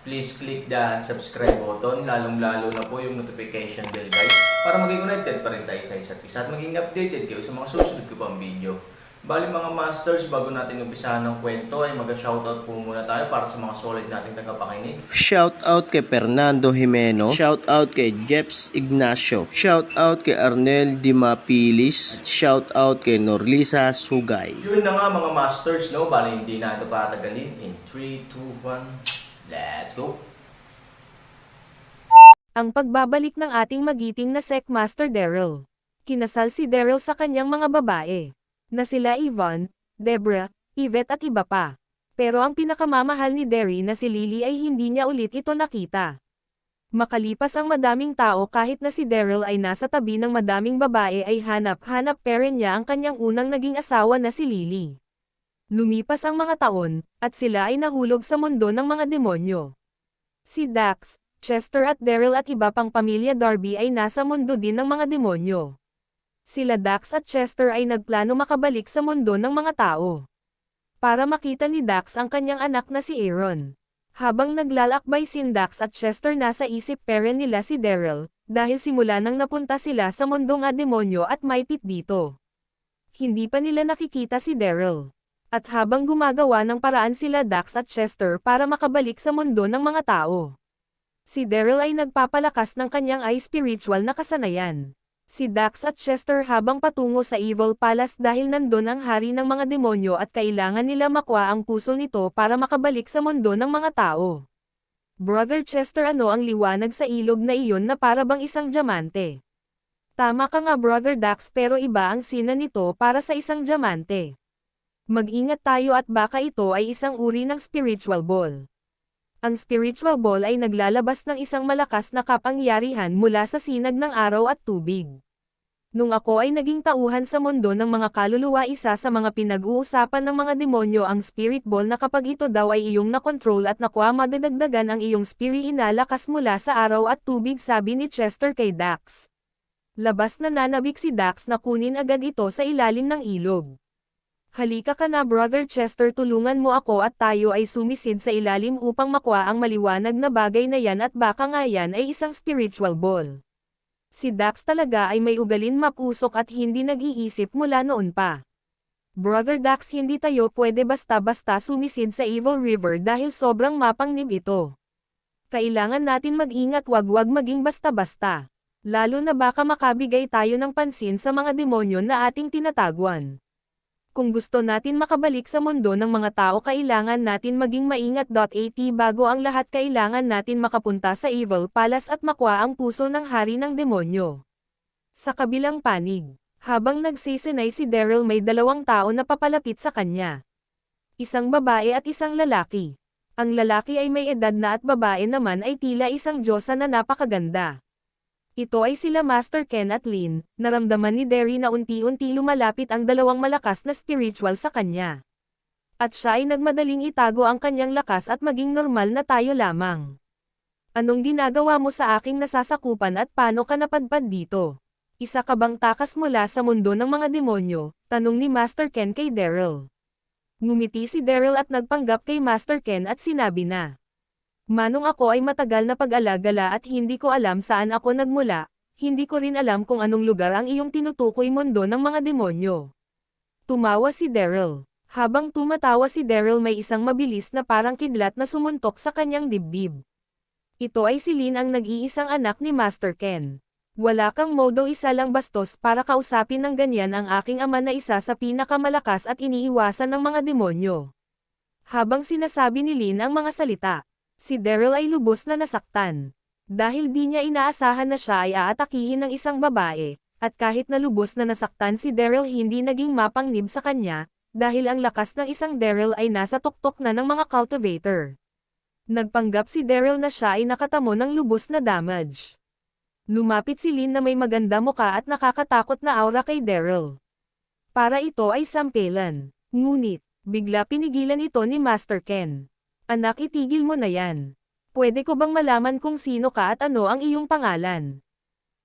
please click the subscribe button, lalong-lalo na po yung notification bell guys, para maging connected pa rin tayo sa isa't isa at maging updated kayo sa mga susunod ko pang video. Bali mga masters, bago natin umpisahan ng kwento ay mag-shoutout po muna tayo para sa mga solid nating tagapakinig. Shout out kay Fernando Jimeno, shout out kay Jeps Ignacio, shout out kay Arnel Dimapilis, at shout out kay Norlisa Sugay. Yun na nga mga masters, no? Bali hindi na ito patagalin. In 3, 2, 1, let's! Ang pagbabalik ng ating magiting na Sec Master Daryl. Kinasal si Daryl sa kanyang mga babae. Na sila Yvonne, Debra, Yvette at iba pa. Pero ang pinakamamahal ni Derry na si Lily ay hindi niya ulit ito nakita. Makalipas ang madaming tao kahit na si Daryl ay nasa tabi ng madaming babae ay hanap-hanap pa rin niya ang kanyang unang naging asawa na si Lily. Lumipas ang mga taon, at sila ay nahulog sa mundo ng mga demonyo. Si Dax, Chester at Daryl at iba pang pamilya Darby ay nasa mundo din ng mga demonyo. Sila Dax at Chester ay nagplano makabalik sa mundo ng mga tao. Para makita ni Dax ang kanyang anak na si Aaron. Habang naglalakbay si Dax at Chester nasa isip peren nila si Daryl, dahil simula nang napunta sila sa mundo nga demonyo at may pit dito. Hindi pa nila nakikita si Daryl. At habang gumagawa ng paraan sila Dax at Chester para makabalik sa mundo ng mga tao. Si Daryl ay nagpapalakas ng kanyang ay spiritual na kasanayan. Si Dax at Chester habang patungo sa Evil Palace dahil nandun ang hari ng mga demonyo at kailangan nila makuha ang puso nito para makabalik sa mundo ng mga tao. Brother Chester ano ang liwanag sa ilog na iyon na para bang isang diamante? Tama ka nga Brother Dax pero iba ang sina nito para sa isang diamante. Mag-ingat tayo at baka ito ay isang uri ng spiritual ball. Ang spiritual ball ay naglalabas ng isang malakas na kapangyarihan mula sa sinag ng araw at tubig. Nung ako ay naging tauhan sa mundo ng mga kaluluwa isa sa mga pinag-uusapan ng mga demonyo ang spirit ball na kapag ito daw ay iyong nakontrol at nakuha madadagdagan ang iyong spirit inalakas mula sa araw at tubig sabi ni Chester kay Dax. Labas na nanabik si Dax na kunin agad ito sa ilalim ng ilog. Halika ka na Brother Chester tulungan mo ako at tayo ay sumisid sa ilalim upang makuha ang maliwanag na bagay na yan at baka nga yan ay isang spiritual ball. Si Dax talaga ay may ugalin mapusok at hindi nag-iisip mula noon pa. Brother Dax hindi tayo pwede basta-basta sumisid sa Evil River dahil sobrang mapangnib ito. Kailangan natin mag-ingat wag-wag maging basta-basta. Lalo na baka makabigay tayo ng pansin sa mga demonyo na ating tinatagwan. Kung gusto natin makabalik sa mundo ng mga tao kailangan natin maging maingat.at bago ang lahat kailangan natin makapunta sa Evil Palace at makuha ang puso ng hari ng demonyo. Sa kabilang panig, habang nagsisinay si Daryl may dalawang tao na papalapit sa kanya. Isang babae at isang lalaki. Ang lalaki ay may edad na at babae naman ay tila isang diyosa na napakaganda. Ito ay sila Master Ken at Lin, naramdaman ni Derry na unti-unti lumalapit ang dalawang malakas na spiritual sa kanya. At siya ay nagmadaling itago ang kanyang lakas at maging normal na tayo lamang. Anong ginagawa mo sa aking nasasakupan at paano ka napadpad dito? Isa ka bang takas mula sa mundo ng mga demonyo? Tanong ni Master Ken kay Daryl. Ngumiti si Daryl at nagpanggap kay Master Ken at sinabi na. Manong ako ay matagal na pag-alagala at hindi ko alam saan ako nagmula, hindi ko rin alam kung anong lugar ang iyong tinutukoy mundo ng mga demonyo. Tumawa si Daryl. Habang tumatawa si Daryl may isang mabilis na parang kidlat na sumuntok sa kanyang dibdib. Ito ay si Lin ang nag-iisang anak ni Master Ken. Wala kang modo isa lang bastos para kausapin ng ganyan ang aking ama na isa sa pinakamalakas at iniiwasan ng mga demonyo. Habang sinasabi ni Lin ang mga salita, Si Daryl ay lubos na nasaktan. Dahil di niya inaasahan na siya ay aatakihin ng isang babae, at kahit na lubos na nasaktan si Daryl hindi naging mapangnib sa kanya, dahil ang lakas ng isang Daryl ay nasa tuktok na ng mga cultivator. Nagpanggap si Daryl na siya ay nakatamo ng lubos na damage. Lumapit si Lin na may maganda muka at nakakatakot na aura kay Daryl. Para ito ay sampelan. Ngunit, bigla pinigilan ito ni Master Ken. Anak itigil mo na yan. Pwede ko bang malaman kung sino ka at ano ang iyong pangalan?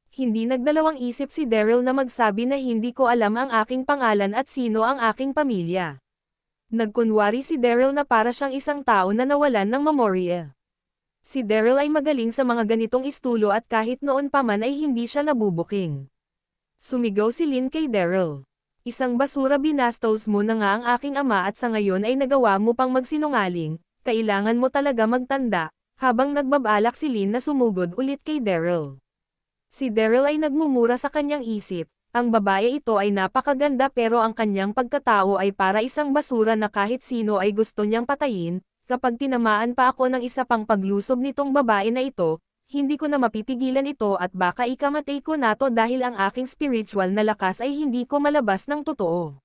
Hindi nagdalawang isip si Daryl na magsabi na hindi ko alam ang aking pangalan at sino ang aking pamilya. Nagkunwari si Daryl na para siyang isang tao na nawalan ng memorya. Si Daryl ay magaling sa mga ganitong istulo at kahit noon pa man ay hindi siya nabubuking. Sumigaw si Lin kay Daryl. Isang basura binastos mo na nga ang aking ama at sa ngayon ay nagawa mo pang magsinungaling, kailangan mo talaga magtanda, habang nagbabalak si Lin na sumugod ulit kay Daryl. Si Daryl ay nagmumura sa kanyang isip, ang babae ito ay napakaganda pero ang kanyang pagkatao ay para isang basura na kahit sino ay gusto niyang patayin, kapag tinamaan pa ako ng isa pang paglusob nitong babae na ito, hindi ko na mapipigilan ito at baka ikamatay ko na to dahil ang aking spiritual na lakas ay hindi ko malabas ng totoo.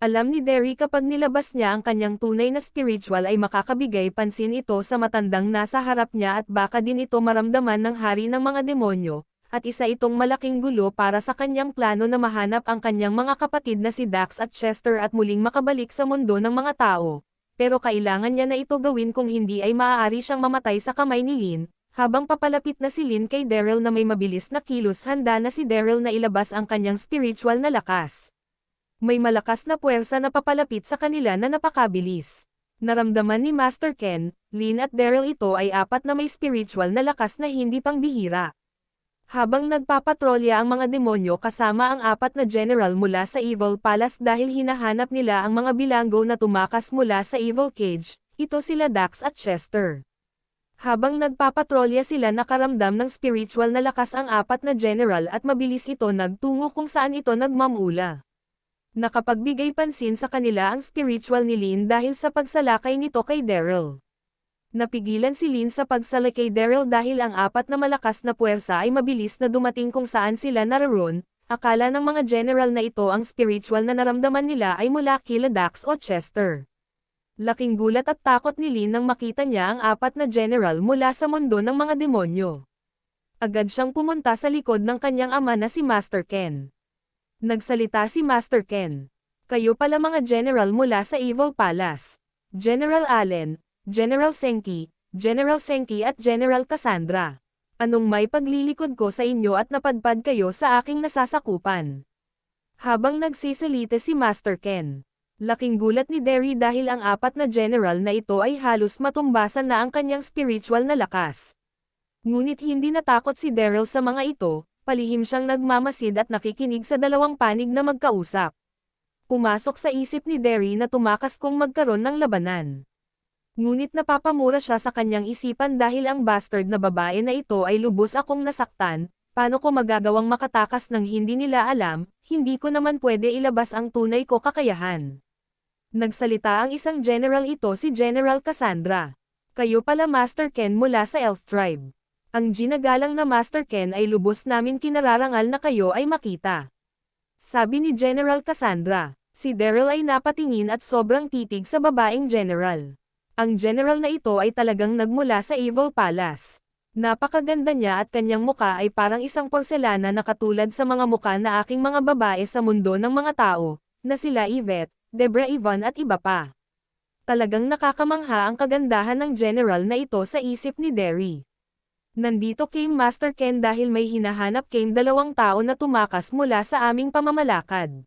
Alam ni Derry kapag nilabas niya ang kanyang tunay na spiritual ay makakabigay pansin ito sa matandang nasa harap niya at baka din ito maramdaman ng hari ng mga demonyo, at isa itong malaking gulo para sa kanyang plano na mahanap ang kanyang mga kapatid na si Dax at Chester at muling makabalik sa mundo ng mga tao. Pero kailangan niya na ito gawin kung hindi ay maaari siyang mamatay sa kamay ni Lin, habang papalapit na si Lin kay Daryl na may mabilis na kilos handa na si Daryl na ilabas ang kanyang spiritual na lakas. May malakas na puwersa na papalapit sa kanila na napakabilis. Naramdaman ni Master Ken, Lin at Daryl ito ay apat na may spiritual na lakas na hindi pang bihira. Habang nagpapatrolya ang mga demonyo kasama ang apat na general mula sa Evil Palace dahil hinahanap nila ang mga bilanggo na tumakas mula sa Evil Cage, ito sila Dax at Chester. Habang nagpapatrolya sila nakaramdam ng spiritual na lakas ang apat na general at mabilis ito nagtungo kung saan ito nagmamula. Nakapagbigay pansin sa kanila ang spiritual ni Lin dahil sa pagsalakay nito kay Daryl. Napigilan si Lin sa pagsala kay Daryl dahil ang apat na malakas na puwersa ay mabilis na dumating kung saan sila naroon, akala ng mga general na ito ang spiritual na naramdaman nila ay mula kila Dax o Chester. Laking gulat at takot ni Lin nang makita niya ang apat na general mula sa mundo ng mga demonyo. Agad siyang pumunta sa likod ng kanyang ama na si Master Ken. Nagsalita si Master Ken. Kayo pala mga general mula sa Evil Palace. General Allen, General Senki, General Senki at General Cassandra. Anong may paglilikod ko sa inyo at napadpad kayo sa aking nasasakupan? Habang nagsisalita si Master Ken. Laking gulat ni Derry dahil ang apat na general na ito ay halos matumbasan na ang kanyang spiritual na lakas. Ngunit hindi natakot si Daryl sa mga ito, palihim siyang nagmamasid at nakikinig sa dalawang panig na magkausap. Pumasok sa isip ni Derry na tumakas kung magkaroon ng labanan. Ngunit napapamura siya sa kanyang isipan dahil ang bastard na babae na ito ay lubos akong nasaktan, paano ko magagawang makatakas ng hindi nila alam, hindi ko naman pwede ilabas ang tunay ko kakayahan. Nagsalita ang isang general ito si General Cassandra. Kayo pala Master Ken mula sa Elf Tribe. Ang ginagalang na Master Ken ay lubos namin kinararangal na kayo ay makita. Sabi ni General Cassandra, si Daryl ay napatingin at sobrang titig sa babaeng general. Ang general na ito ay talagang nagmula sa Evil Palace. Napakaganda niya at kanyang muka ay parang isang porselana na katulad sa mga muka na aking mga babae sa mundo ng mga tao, na sila Yvette, Debra Ivan at iba pa. Talagang nakakamangha ang kagandahan ng general na ito sa isip ni Derry. Nandito came Master Ken dahil may hinahanap came dalawang tao na tumakas mula sa aming pamamalakad.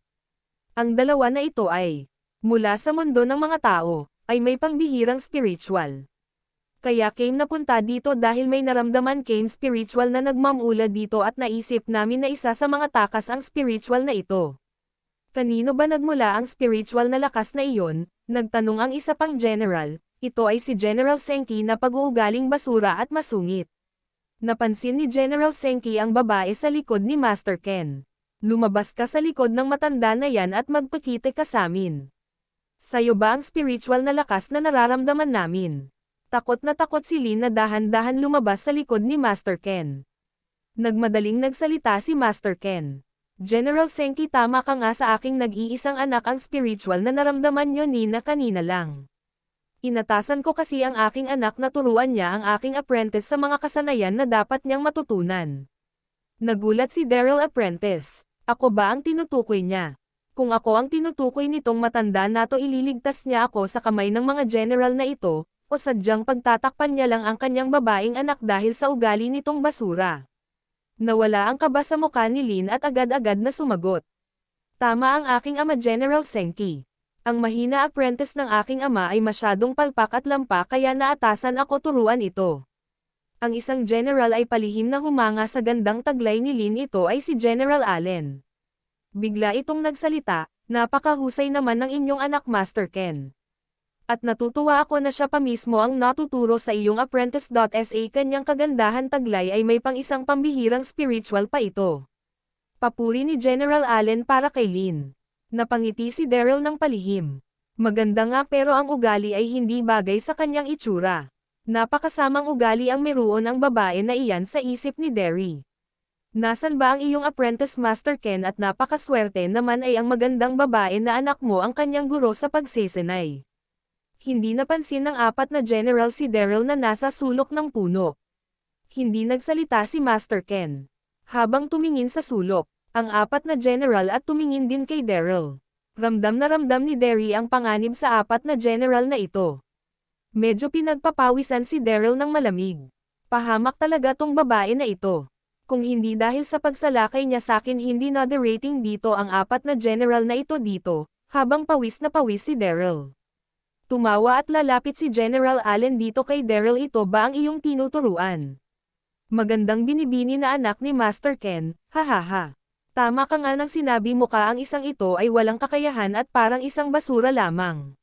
Ang dalawa na ito ay, mula sa mundo ng mga tao, ay may pangbihirang spiritual. Kaya came napunta dito dahil may naramdaman came spiritual na nagmamula dito at naisip namin na isa sa mga takas ang spiritual na ito. Kanino ba nagmula ang spiritual na lakas na iyon? Nagtanong ang isa pang general, ito ay si General Senki na pag-uugaling basura at masungit. Napansin ni General Senki ang babae sa likod ni Master Ken. Lumabas ka sa likod ng matanda na yan at magpakita ka sa amin. Sa'yo ba ang spiritual na lakas na nararamdaman namin? Takot na takot si Lin na dahan-dahan lumabas sa likod ni Master Ken. Nagmadaling nagsalita si Master Ken. General Senki tama ka nga sa aking nag-iisang anak ang spiritual na naramdaman nyo ni na kanina lang. Inatasan ko kasi ang aking anak na turuan niya ang aking apprentice sa mga kasanayan na dapat niyang matutunan. Nagulat si Daryl Apprentice. Ako ba ang tinutukoy niya? Kung ako ang tinutukoy nitong matanda na to ililigtas niya ako sa kamay ng mga general na ito, o sadyang pagtatakpan niya lang ang kanyang babaeng anak dahil sa ugali nitong basura. Nawala ang kaba sa mukha ni Lin at agad-agad na sumagot. Tama ang aking ama General Senki. Ang mahina apprentice ng aking ama ay masyadong palpak at lampa kaya naatasan ako turuan ito. Ang isang general ay palihim na humanga sa gandang taglay ni Lin ito ay si General Allen. Bigla itong nagsalita, napakahusay naman ng inyong anak Master Ken. At natutuwa ako na siya pa mismo ang natuturo sa iyong apprentice.sa kanyang kagandahan taglay ay may pang isang pambihirang spiritual pa ito. Papuri ni General Allen para kay Lin. Napangiti si Daryl ng palihim. Maganda nga pero ang ugali ay hindi bagay sa kanyang itsura. Napakasamang ugali ang meron ang babae na iyan sa isip ni Derry. Nasaan ba ang iyong apprentice Master Ken at napakaswerte naman ay ang magandang babae na anak mo ang kanyang guro sa pagsesenay. Hindi napansin ng apat na general si Daryl na nasa sulok ng puno. Hindi nagsalita si Master Ken. Habang tumingin sa sulok, ang apat na general at tumingin din kay Daryl. Ramdam na ramdam ni Derry ang panganib sa apat na general na ito. Medyo pinagpapawisan si Daryl ng malamig. Pahamak talaga tong babae na ito. Kung hindi dahil sa pagsalakay niya sa akin hindi na rating dito ang apat na general na ito dito, habang pawis na pawis si Daryl. Tumawa at lalapit si General Allen dito kay Daryl ito ba ang iyong tinuturuan? Magandang binibini na anak ni Master Ken, hahaha. Tama ka nga nang sinabi mo ka ang isang ito ay walang kakayahan at parang isang basura lamang.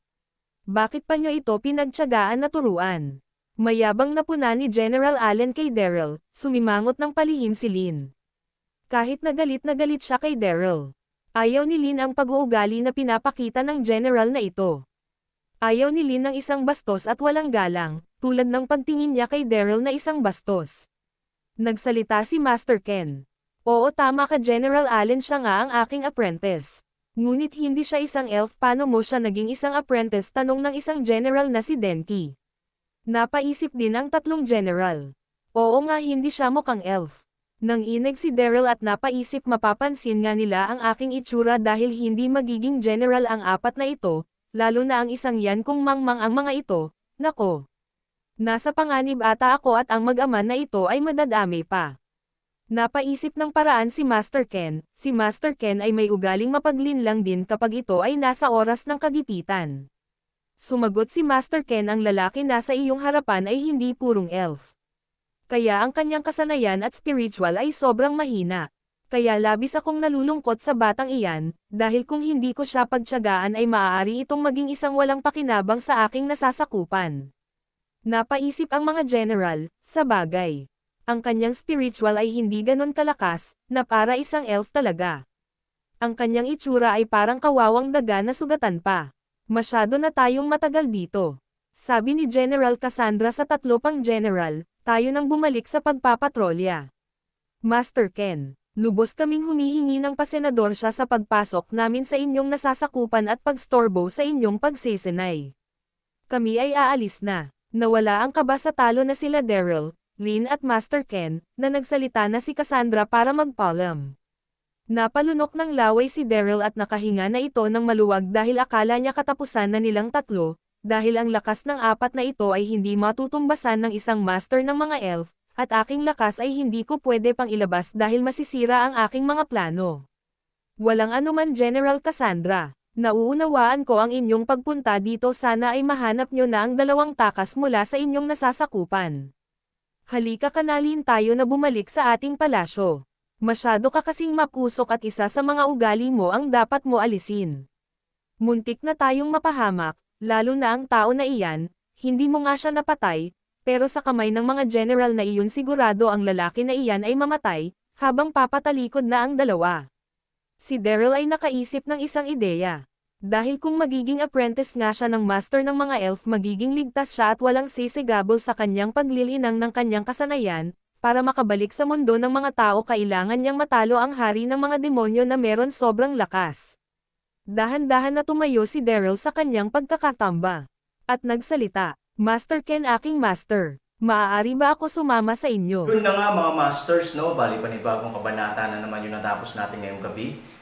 Bakit pa niyo ito pinagtyagaan na turuan? Mayabang na puna ni General Allen kay Daryl, sumimangot ng palihim si Lin. Kahit na galit na galit siya kay Daryl. Ayaw ni Lin ang pag-uugali na pinapakita ng general na ito. Ayaw ni Lin ng isang bastos at walang galang, tulad ng pagtingin niya kay Daryl na isang bastos. Nagsalita si Master Ken. Oo tama ka General Allen siya nga ang aking apprentice. Ngunit hindi siya isang elf paano mo siya naging isang apprentice tanong ng isang general na si Denki. Napaisip din ang tatlong general. Oo nga hindi siya mukhang elf. Nang inig si Daryl at napaisip mapapansin nga nila ang aking itsura dahil hindi magiging general ang apat na ito, lalo na ang isang yan kung mangmang ang mga ito, nako. Nasa panganib ata ako at ang mag-ama na ito ay madadami pa. Napaisip ng paraan si Master Ken, si Master Ken ay may ugaling mapaglinlang din kapag ito ay nasa oras ng kagipitan. Sumagot si Master Ken ang lalaki nasa iyong harapan ay hindi purong elf. Kaya ang kanyang kasanayan at spiritual ay sobrang mahina. Kaya labis akong nalulungkot sa batang iyan, dahil kung hindi ko siya pagtyagaan ay maaari itong maging isang walang pakinabang sa aking nasasakupan. Napaisip ang mga general, sa bagay ang kanyang spiritual ay hindi ganon kalakas, na para isang elf talaga. Ang kanyang itsura ay parang kawawang daga na sugatan pa. Masyado na tayong matagal dito. Sabi ni General Cassandra sa tatlo pang general, tayo nang bumalik sa pagpapatrolya. Master Ken, lubos kaming humihingi ng pasenador siya sa pagpasok namin sa inyong nasasakupan at pagstorbo sa inyong pagsesenay. Kami ay aalis na. Nawala ang kaba sa talo na sila Daryl, Lin at Master Ken, na nagsalita na si Cassandra para magpaalam. Napalunok ng laway si Daryl at nakahinga na ito ng maluwag dahil akala niya katapusan na nilang tatlo, dahil ang lakas ng apat na ito ay hindi matutumbasan ng isang master ng mga elf, at aking lakas ay hindi ko pwede pang ilabas dahil masisira ang aking mga plano. Walang anuman General Cassandra. Nauunawaan ko ang inyong pagpunta dito sana ay mahanap nyo na ang dalawang takas mula sa inyong nasasakupan. Halika kanalin tayo na bumalik sa ating palasyo. Masyado ka kasing mapusok at isa sa mga ugali mo ang dapat mo alisin. Muntik na tayong mapahamak, lalo na ang tao na iyan, hindi mo nga siya napatay, pero sa kamay ng mga general na iyon sigurado ang lalaki na iyan ay mamatay, habang papatalikod na ang dalawa. Si Daryl ay nakaisip ng isang ideya. Dahil kung magiging apprentice nga siya ng master ng mga elf magiging ligtas siya at walang sisigabol sa kanyang paglilinang ng kanyang kasanayan, para makabalik sa mundo ng mga tao kailangan niyang matalo ang hari ng mga demonyo na meron sobrang lakas. Dahan-dahan na tumayo si Daryl sa kanyang pagkakatamba. At nagsalita, Master Ken aking master, maaari ba ako sumama sa inyo? Yun na nga mga masters, no? Bali panibagong kabanata na naman yung natapos natin ngayong gabi.